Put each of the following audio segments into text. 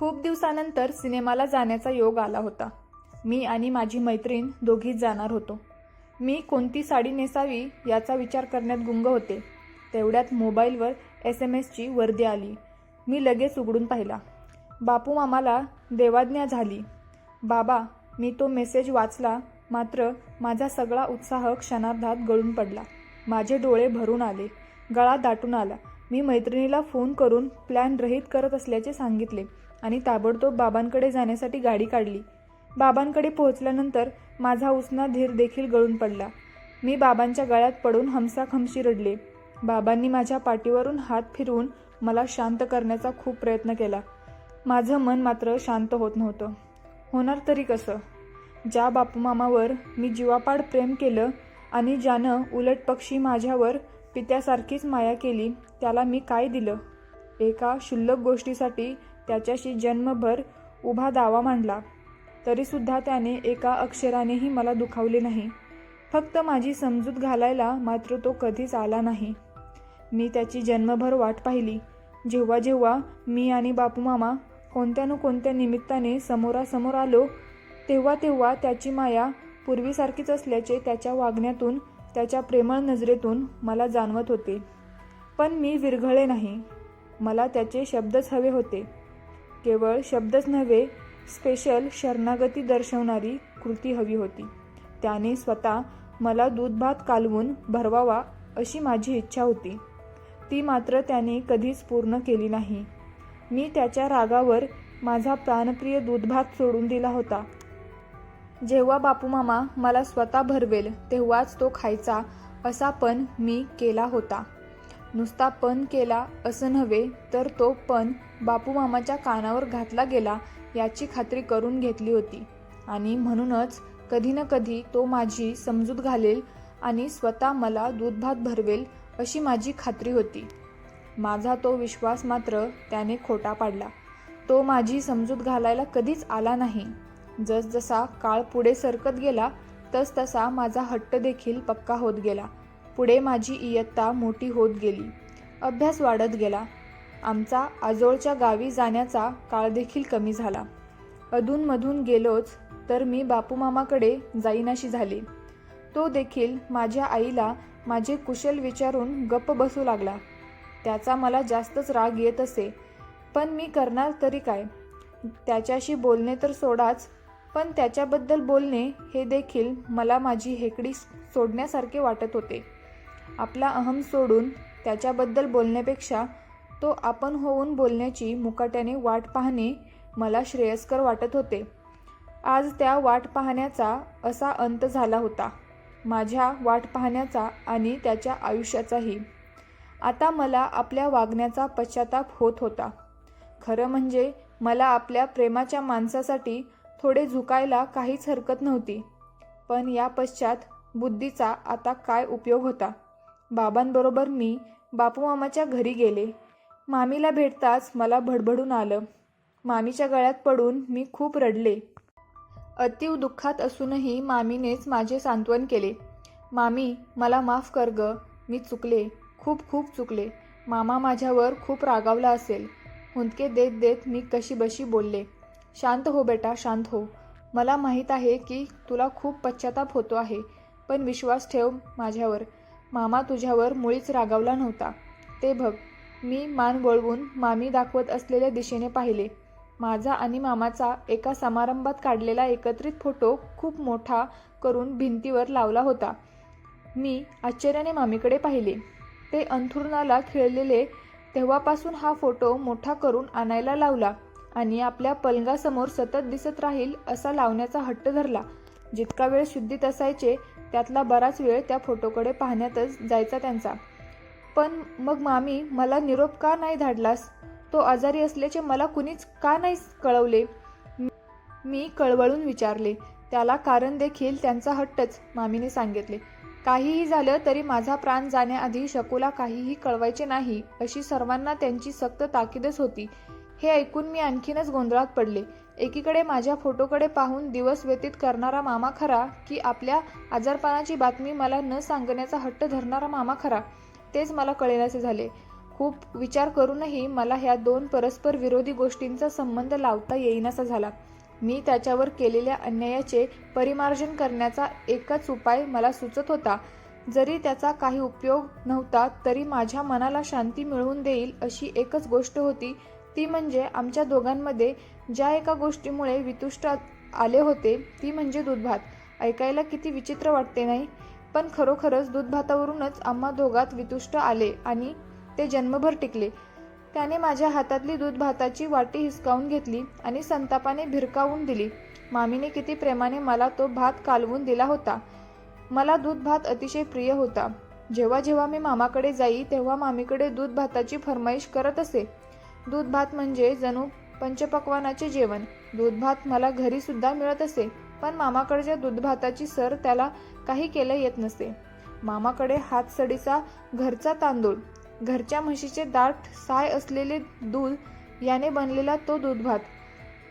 खूप दिवसानंतर सिनेमाला जाण्याचा योग आला होता. मी आणि माझी मैत्रीण दोघीच जाणार होतो. मी कोणती साडी नेसावी याचा विचार करण्यात गुंग होते. तेवढ्यात मोबाईलवर एस एम एसची वर्दी आली. मी लगेच उघडून पाहिला. बापू मामाला देवाज्ञा झाली. बाबा मी तो मेसेज वाचला मात्र माझा सगळा उत्साह क्षणार्धात गळून पडला. माझे डोळे भरून आले. गळा दाटून आला. मी मैत्रिणीला फोन करून प्लॅन रहित करत असल्याचे सांगितले. आणि ताबडतोब बाबांकडे जाण्यासाठी गाडी काढली. बाबांकडे पोहोचल्यानंतर माझा उसना धीर देखील गळून पडला. मी बाबांच्या गळ्यात पडून हमसाखमशी रडले. बाबांनी माझ्या पाठीवरून हात फिरवून मला शांत करण्याचा खूप प्रयत्न केला. माझं मन मात्र शांत होत नव्हतं. होणार तरी कसं? ज्या बापूमामावर मी जीवापाड प्रेम केलं आणि ज्यानं उलट पक्षी माझ्यावर पित्यासारखीच माया केली त्याला मी काय दिलं? एका क्षुल्लक गोष्टीसाठी त्याच्याशी जन्मभर उभा दावा मांडला. तरीसुद्धा त्याने एका अक्षरानेही मला दुखावले नाही. फक्त माझी समजूत घालायला मात्र तो कधीच आला नाही. मी त्याची जन्मभर वाट पाहिली. जेव्हा जेव्हा मी आणि बापूमामा कोणत्या न कोणत्या निमित्ताने समोरासमोर आलो तेव्हा तेव्हा त्याची माया पूर्वीसारखीच असल्याचे त्याच्या वागण्यातून त्याच्या प्रेमळ नजरेतून मला जाणवत होते. पण मी विरघळे नाही. मला त्याचे शब्दच हवे होते. केवळ शब्दच नव्हे स्पेशल शरणागती दर्शवणारी कृती हवी होती. त्याने स्वतः मला दूध भात कालवून भरवावा अशी माझी इच्छा होती. ती मात्र त्याने कधीच पूर्ण केली नाही. मी त्याच्या रागावर माझा प्राणप्रिय दूधभात सोडून दिला होता. जेव्हा बापूमामा मला स्वतः भरवेल तेव्हाच तो खायचा असा पण मी केला होता. नुसता पण केला असं नव्हे तर तो पण बापूमामाच्या कानावर घातला गेला याची खात्री करून घेतली होती. आणि म्हणूनच कधी ना कधी तो माझी समजूत घालेल आणि स्वतः मला दूधभात भरवेल अशी माझी खात्री होती. माझा तो विश्वास मात्र त्याने खोटा पाडला. तो माझी समजूत घालायला कधीच आला नाही. जसजसा काळ पुढे सरकत गेला तसतसा माझा हट्ट देखील पक्का होत गेला. पुढे माझी इयत्ता मोठी होत गेली. अभ्यास वाढत गेला. आमचा आजोळच्या गावी जाण्याचा काळ देखील कमी झाला. अधूनमधून गेलोच तर मी बापूमामाकडे जाईनाशी झाले. तो देखील माझ्या आईला माझे कुशल विचारून गप्प बसू लागला. त्याचा मला जास्तच राग येत असे. पण मी करणार तरी काय? त्याच्याशी बोलणे तर सोडाच पण त्याच्याबद्दल बोलणे हे देखील मला माझी हेकडी सोडण्यासारखे वाटत होते. आपला अहम सोडून त्याच्याबद्दल बोलण्यापेक्षा तो आपण होऊन बोलण्याची मुकाट्याने वाट पाहणे मला श्रेयस्कर वाटत होते. आज त्या वाट पाहण्याचा असा अंत झाला होता. माझ्या वाट पाहण्याचा आणि त्याच्या आयुष्याचाही. आता मला आपल्या वागण्याचा पश्चाताप होत होता. खरं म्हणजे मला आपल्या प्रेमाच्या माणसासाठी थोडे झुकायला काहीच हरकत नव्हती. पण या पश्चात बुद्धीचा आता काय उपयोग होता? बाबांबरोबर मी बापूमामाच्या घरी गेले. मामीला भेटताच मला भडभडून आलं. मामीच्या गळ्यात पडून मी खूप रडले. अतीव दुःखात असूनही मामीनेच माझे सांत्वन केले. मामी मला माफ कर ग. मी चुकले. खूप खूप चुकले. मामा माझ्यावर खूप रागावला असेल. हुंदके देत देत मी कशी बशी बोलले. शांत हो बेटा शांत हो. मला माहीत आहे की तुला खूप पश्चाताप होतो आहे पण विश्वास ठेव माझ्यावर. मामा तुझ्यावर मुळीच रागावला नव्हता. ते बघ मी मान वळवून मामी दाखवत असलेल्या दिशेने पाहिले. माझा आणि मामाचा एका समारंभात काढलेला एकत्रित फोटो खूप मोठा करून भिंतीवर लावला होता. मी आश्चर्याने मामीकडे पाहिले. ते अंथुरणाला खेळलेले तेव्हापासून हा फोटो मोठा करून आणायला लावला आणि आपल्या पलंगासमोर सतत दिसत राहील असा लावण्याचा हट्ट धरला. जितका वेळ शुद्धीत असायचे त्यातला बराच वेळ त्या फोटोकडे पाहण्यातच जायचा त्यांचा. पण मग मामी मला निरोप का नाही धाडलास? तो आजारी असल्याचे मला कुणीच का नाही कळवले? मी कळवळून विचारले. त्याला कारण देखील त्यांचा हट्टच मामीने सांगितले. काहीही झालं तरी माझा प्राण जाण्याआधी शकूला काहीही कळवायचे नाही अशी सर्वांना त्यांची सक्त ताकीदच होती. हे ऐकून मी आणखीनच गोंधळात पडले. एकीकडे माझ्या फोटोकडे पाहून दिवस व्यतीत करणारा मामा खरा की आपल्या आजारपणाची बातमी मला न सांगण्याचा हट्ट धरणारा मामा खरा. तेच मला कळेनासे झाले. खूप विचार करूनही मला ह्या दोन परस्पर विरोधी गोष्टींचा संबंध लावता येईनासा झाला. मी त्याच्यावर केलेल्या अन्यायाचे परिमार्जन करण्याचा एकच उपाय मला सुचत होता. जरी त्याचा काही उपयोग नव्हता तरी माझ्या मनाला शांती मिळवून देईल अशी एकच गोष्ट होती ती म्हणजे आमच्या दोघांमध्ये ज्या एका गोष्टीमुळे वितुष्ट आले होते ती म्हणजे दूधभात. ऐकायला किती विचित्र वाटते नाही? पण खरोखरच दूधभातावरूनच आम्हा दोघात वितुष्ट आले आणि ते जन्मभर टिकले. त्याने माझ्या हातातली दूध भाताची वाटी हिसकावून घेतली आणि संतापाने भिरकावून दिली. मामीने किती प्रेमाने मला तो भात कालवून दिला होता. मला दूध भात अतिशय प्रिय होता. जेव्हा जेव्हा मी मामाकडे जाई तेव्हा मामीकडे दूध भाताची फरमाईश करत असे. दूध भात म्हणजे जणू पंचपक्वानाचे जेवण. दूध भात मला घरी सुद्धा मिळत असे पण मामाकडच्या दूध भाताची सर त्याला काही केलं येत नसे. मामाकडे हातसडीचा घरचा तांदूळ घरच्या म्हशीचे दाट साय असलेले दूध याने बनलेला तो दूध भात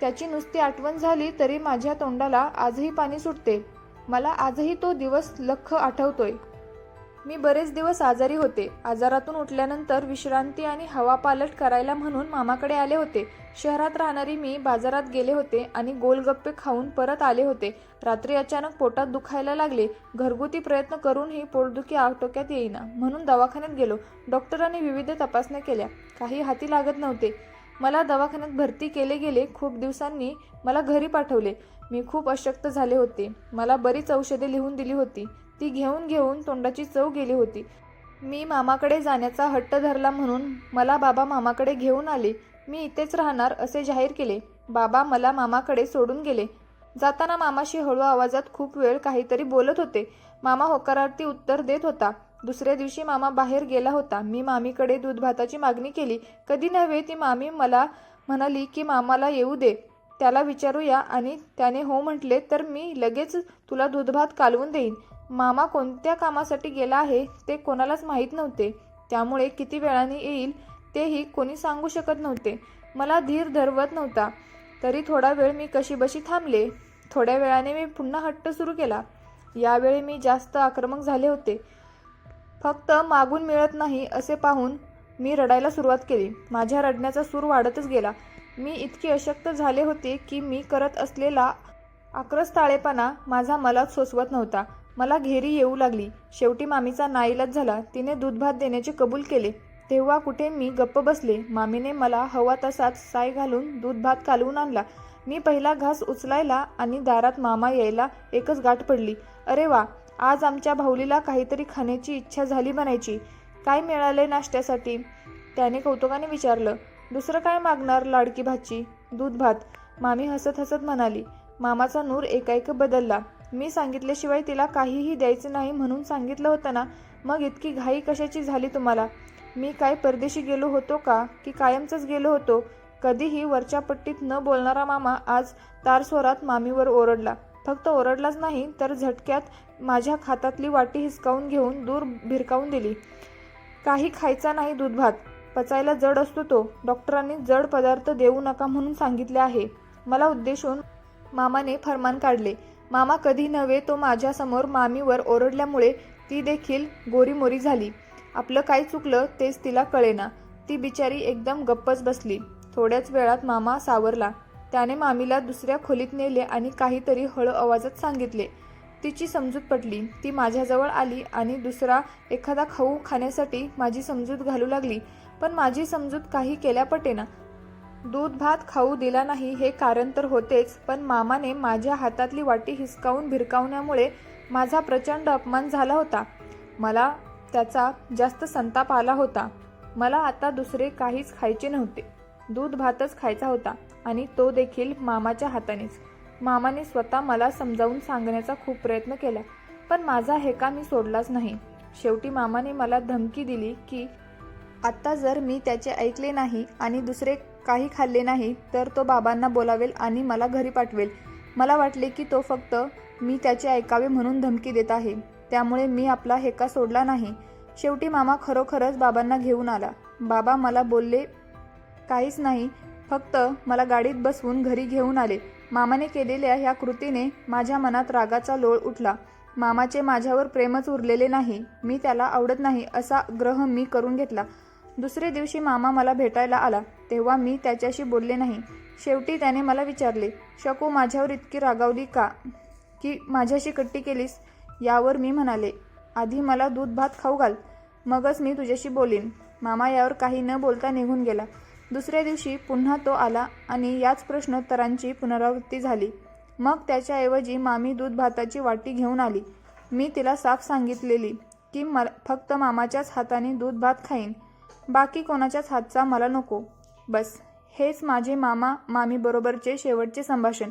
त्याची नुसती आठवण झाली तरी माझ्या तोंडाला आजही पाणी सुटते. मला आजही तो दिवस लख आठवतोय. मी बरेच दिवस आजारी होते. आजारातून उठल्यानंतर विश्रांती आणि हवापालट करायला म्हणून मामाकडे आले होते. शहरात राहणारी मी बाजारात गेले होते आणि गोलगप्पे खाऊन परत आले होते. रात्री अचानक पोटात दुखायला लागले. घरगुती प्रयत्न करूनही पोटदुखी आटोक्यात येईना म्हणून दवाखान्यात गेलो. डॉक्टरांनी विविध तपासण्या केल्या. काही हाती लागत नव्हते. मला दवाखान्यात भरती केले गेले. खूप दिवसांनी मला घरी पाठवले. मी खूप अशक्त झाले होते. मला बरीच औषधे लिहून दिली होती. ती घेऊन घेऊन तोंडाची चव गेली होती. मी मामाकडे जाण्याचा हट्ट धरला म्हणून मला बाबा मामाकडे घेऊन आले. मी इथेच राहणार असे जाहीर केले. बाबा मला मामाकडे सोडून गेले. जाताना मामाशी हळू आवाजात खूप वेळ काहीतरी बोलत होते. मामा होकारार्थी उत्तर देत होता. दुसऱ्या दिवशी मामा बाहेर गेला होता. मी मामीकडे दूध भाताची मागणी केली. कधी नव्हे ती मामी मला म्हणाली की मामाला येऊ दे. त्याला विचारूया आणि त्याने हो म्हटले तर मी लगेच तुला दूधभात कालवून देईन. मामा कोणत्या कामासाठी गेला आहे ते कोणालाच माहीत नव्हते. त्यामुळे किती वेळाने येईल तेही कोणी सांगू शकत नव्हते. मला धीर धरवत नव्हता. तरी थोडा वेळ मी कशीबशी थांबले. थोड्या वेळाने मी पुन्हा हट्ट सुरू केला. यावेळी मी जास्त आक्रमक झाले होते. फक्त मागून मिळत नाही असे पाहून मी रडायला सुरुवात केली. माझ्या रडण्याचा सूर वाढतच गेला. मी इतकी अशक्त झाले होते की मी करत असलेला आक्रस्ताळेपणा माझा मलाच सोसवत नव्हता. मला घेरी येऊ लागली. शेवटी मामीचा नाईलाज झाला. तिने दूधभात देण्याचे कबूल केले. तेव्हा कुठे मी गप्प बसले. मामीने मला हवा तसाच साय घालून दूधभात कालवून आणला. मी पहिला घास उचलायला आणि दारात मामा यायला एकच गाठ पडली. अरे वा आज आमच्या भाऊलीला काहीतरी खाण्याची इच्छा झाली बनायची काय मिळाले नाश्त्यासाठी? त्याने कौतुकाने विचारलं. दुसरं काय मागणार लाडकी भाची? दूध भात. मामी हसत हसत म्हणाली. मामाचा नूर एकाएक बदलला. मी सांगितल्याशिवाय तिला काहीही द्यायचं नाही म्हणून सांगितलं होतं ना मग इतकी घाई कशाची झाली तुम्हाला? मी काय परदेशी गेलो होतो का की कायमचंच गेलो होतो? कधीही वरच्या पट्टीत न बोलणारा मामा आज तारस्वरात मामीवर ओरडला. फक्त ओरडलाच नाही तर झटक्यात माझ्या खातातली वाटी हिसकावून घेऊन दूर भिरकावून दिली. काही खायचा नाही दूध भात. पचायला जड असतो तो. डॉक्टरांनी जड पदार्थ देऊ नका म्हणून सांगितले आहे. मला उद्देशून मामाने फरमान काढले. मामा कधी नव्हे तो माझ्यासमोर मामीवर ओरडल्यामुळे ती देखील गोरीमोरी झाली. आपलं काय चुकलं तेच तिला कळेना. ती बिचारी एकदम गप्पच बसली. थोड्याच वेळात मामा सावरला. त्याने मामीला दुसऱ्या खोलीत नेले आणि काहीतरी हळू आवाजात सांगितले. तिची समजूत पटली. ती माझ्याजवळ आली आणि दुसरा एखादा खाऊ खाण्यासाठी माझी समजूत घालू लागली. पण माझी समजूत काही केल्या पटेना. दूध भात खाऊ दिला नाही हे कारण तर होतेच पण मामाने माझ्या हातातली वाटी हिसकावून भिरकावण्यामुळे माझा प्रचंड अपमान झाला होता. मला त्याचा जास्त संताप आला होता. मला आता दुसरे काहीच खायचे नव्हते. दूध भातच खायचा होता आणि तो देखील मामाच्या हातानेच. मामाने स्वतः मला समजावून सांगण्याचा खूप प्रयत्न केला पण माझा हेका मी सोडलाच नाही. शेवटी मामाने मला धमकी दिली की आत्ता जर मी त्याचे ऐकले नाही आणि दुसरे काही खाल्ले नाही तर तो बाबांना बोलावेल आणि मला घरी पाठवेल. मला वाटले की तो फक्त मी त्याचे ऐकावे म्हणून धमकी देत आहे. त्यामुळे मी आपला हेका सोडला नाही. शेवटी मामा खरोखरच बाबांना घेऊन आला. बाबा मला बोलले काहीच नाही. फक्त मला गाडीत बसवून घरी घेऊन आले. मामाने केलेल्या ह्या कृतीने माझ्या मनात रागाचा लोळ उठला. मामाचे माझ्यावर प्रेमच उरलेले नाही. मी त्याला आवडत नाही असा ग्रह मी करून घेतला. दुसरे दिवशी मामा मला भेटायला आला तेव्हा मी त्याच्याशी बोलले नाही. शेवटी त्याने मला विचारले शकू माझ्यावर इतकी रागावली का? की माझ्याशी कट्टी केलीस? यावर मी म्हणाले आधी मला दूध भात खाऊ घाल मगच मी तुझ्याशी बोलीन. मामा यावर काही न बोलता निघून गेला. दुसऱ्या दिवशी पुन्हा तो आला आणि याच प्रश्नोत्तरांची पुनरावृत्ती झाली. मग त्याच्याऐवजी मामी दूध भाताची वाटी घेऊन आली. मी तिला साफ सांगितलेली की मला फक्त मामाच्याच हाताने दूध भात खाईन. बाकी कोणाच्याच हातचा मला नको. बस हेच माझे मामा मामीबरोबरचे शेवटचे संभाषण.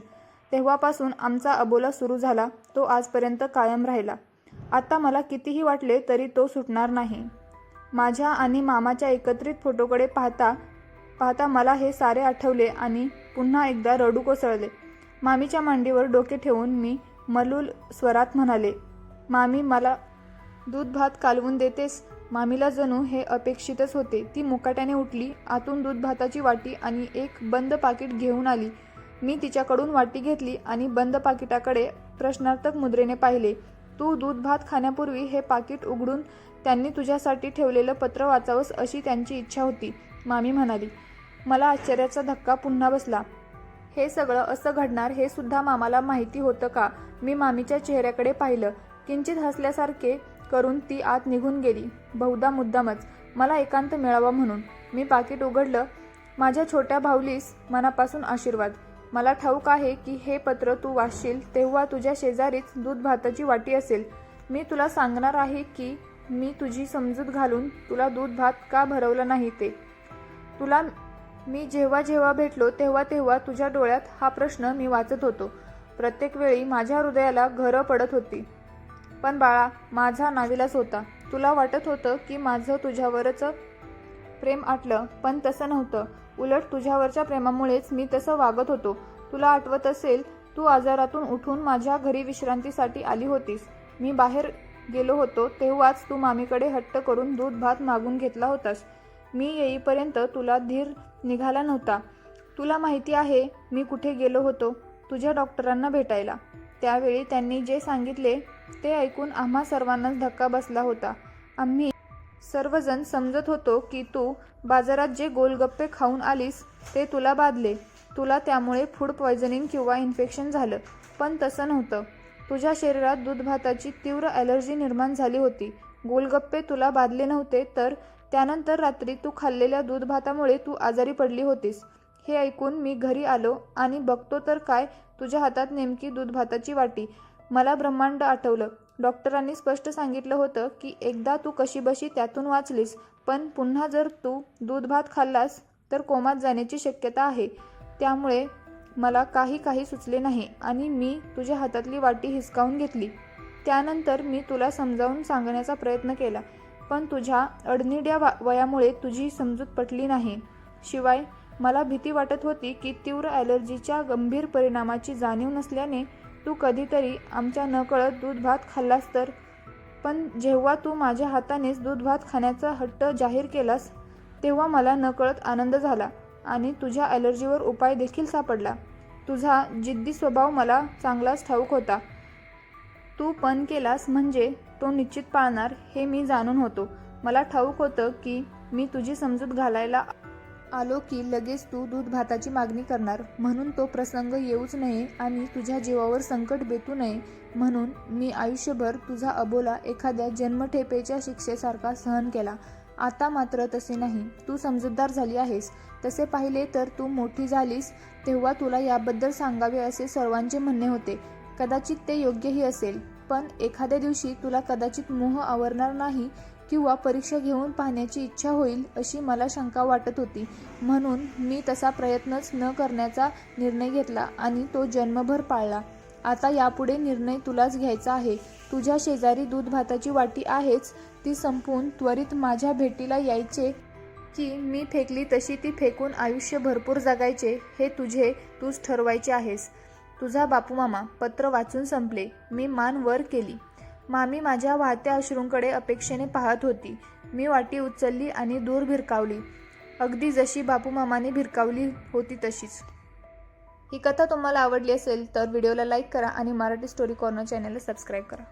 तेव्हापासून आमचा अबोला सुरू झाला तो आजपर्यंत कायम राहिला. आता मला कितीही वाटले तरी तो सुटणार नाही. माझ्या आणि मामाच्या एकत्रित फोटोकडे पाहता पाहता मला हे सारे आठवले आणि पुन्हा एकदा रडू कोसळले. मामीच्या मांडीवर डोके ठेवून मी मलूल स्वरात म्हणाले मामी मला दूध भात कालवून देतेस? मामीला जणू हे अपेक्षितच होते. ती मुकाट्याने उठली आतून दूध भाताची वाटी आणि एक बंद पाकिट घेऊन आली. मी तिच्याकडून वाटी घेतली आणि बंद पाकिटाकडे प्रश्नार्थक मुद्रेने पाहिले. तू दूध भात खाण्यापूर्वी हे पाकिट उघडून त्यांनी तुझ्यासाठी ठेवलेलं पत्र वाचावंस अशी त्यांची इच्छा होती. मामी म्हणाली मला आश्चर्याचा धक्का पुन्हा बसला. हे सगळं असं घडणार हे सुद्धा मामाला माहिती होतं का मी मामीच्या चेहऱ्याकडे पाहिलं. किंचित हसल्यासारखे करून ती आत निघून गेली. बहुधा मुद्दामच. मला एकांत मिळावा म्हणून. मी पाकिट उघडलं. माझ्या छोट्या भाऊलीस मनापासून आशीर्वाद. मला ठाऊक आहे की हे पत्र तू वाचशील तेव्हा तुझ्या शेजारीच दूध भाताची वाटी असेल. मी तुला सांगणार आहे की मी तुझी समजूत घालून तुला दूध भात का भरवलं नाही ते. तुला मी जेव्हा जेव्हा भेटलो तेव्हा तेव्हा तुझ्या डोळ्यात हा प्रश्न मी वाचत होतो. प्रत्येक वेळी माझ्या हृदयाला घरं पडत होती. पण बाळा माझा नाविलास होता. तुला वाटत होतं की माझं तुझ्यावरच प्रेम आटलं पण तसं नव्हतं. उलट तुझ्यावरच्या प्रेमामुळेच मी तसं वागत होतो. तुला आठवत असेल तू आजारातून उठून माझ्या घरी विश्रांतीसाठी आली होतीस. मी बाहेर गेलो होतो तेव्हाच तू मामीकडे हट्ट करून दूध भात मागून घेतला होतास. मी येईपर्यंत तुला धीर निघाला नव्हता. तुला माहिती आहे मी कुठे गेलो होतो तुझ्या डॉक्टरांना भेटायला. त्यावेळी त्यांनी जे सांगितले ते ऐकून आम्हा सर्वांनाच धक्का बसला होता. आम्ही सर्वजण समजत होतो की तू बाजारात जे गोलगप्पे खाऊन आलीस ते तुला बाधले. तुला त्यामुळे फूड पॉयझनिंग किंवा इन्फेक्शन झालं पण तसं नव्हतं. तुझ्या शरीरात दूध भाताची तीव्र ॲलर्जी निर्माण झाली होती. गोलगप्पे तुला बाधले नव्हते तर त्यानंतर रात्री तू खाल्लेल्या दूध भातामुळे तू आजारी पडली होतीस. हे ऐकून मी घरी आलो आणि बघतो तर काय तुझ्या हातात नेमकी दूध भाताची वाटी. मला ब्रह्मांड आठवलं. डॉक्टरांनी स्पष्ट सांगितलं होतं की एकदा तू कशीबशी त्यातून वाचलीस पण पुन्हा जर तू दूध भात खाल्लास तर कोमात जाण्याची शक्यता आहे. त्यामुळे मला काही काही सुचले नाही आणि मी तुझ्या हातातली वाटी हिसकावून घेतली. त्यानंतर मी तुला समजावून सांगण्याचा प्रयत्न केला पण तुझ्या अडनिड्या वयामुळे तुझी समजूत पटली नाही. शिवाय मला भीती वाटत होती की तीव्र ॲलर्जीच्या गंभीर परिणामाची जाणीव नसल्याने तू कधीतरी आमच्या नकळत दूध भात खाल्लास तर. पण जेव्हा तू माझ्या हातानेच दूध भात खाण्याचा हट्ट जाहीर केलास तेव्हा मला नकळत आनंद झाला आणि तुझ्या ॲलर्जीवर उपाय देखील सापडला. तुझा जिद्दी स्वभाव मला चांगलाच ठाऊक होता. तू पण केलास म्हणजे तो निश्चित पाळणार हे मी जाणून होतो. मला ठाऊक होतं की मी तुझी समजूत घालायला आलो की लगेच तू दूध भाताची मागणी करणार. म्हणून तो प्रसंग येऊच नये आणि तुझ्या जीवावर संकट बेतू नये. म्हणून मी आयुष्यभर तुझा अबोला एखाद्या जन्मठेपेच्या शिक्षेसारखा सहन केला. आता मात्र तसे नाही. तू समजूतदार झाली आहेस. तसे पाहिले तर तू मोठी झालीस. तेव्हा तुला याबद्दल सांगावे असे सर्वांचे म्हणणे होते. कदाचित ते योग्यही असेल. पण एखाद्या दिवशी तुला कदाचित मोह आवरणार नाही. किंवा परीक्षा घेऊन पाहण्याची इच्छा होईल अशी मला शंका वाटत होती. म्हणून मी तसा प्रयत्नच न करण्याचा निर्णय घेतला आणि तो जन्मभर पाळला. आता यापुढे निर्णय तुलाच घ्यायचा आहे. तुझ्या शेजारी दूध भाताची वाटी आहेच ती संपवून त्वरित माझ्या भेटीला यायचे की मी फेकली तशी ती फेकून आयुष्य भरपूर जगायचे हे तुझे तूच ठरवायचे आहेस. तुझा बापूमामा पत्र वाचून संपले. मी मान वर केली. मामी माझ्या वाहत्या अश्रूंकडे अपेक्षेने पाहत होती. मी वाटी उचलली आणि दूर भिरकावली. अगदी जशी बापू मामाने भिरकावली होती तशीच. ही कथा तुम्हाला आवडली असेल तर व्हिडिओला लाईक करा आणि मराठी स्टोरी कॉर्नर चॅनलला सबस्क्राईब करा.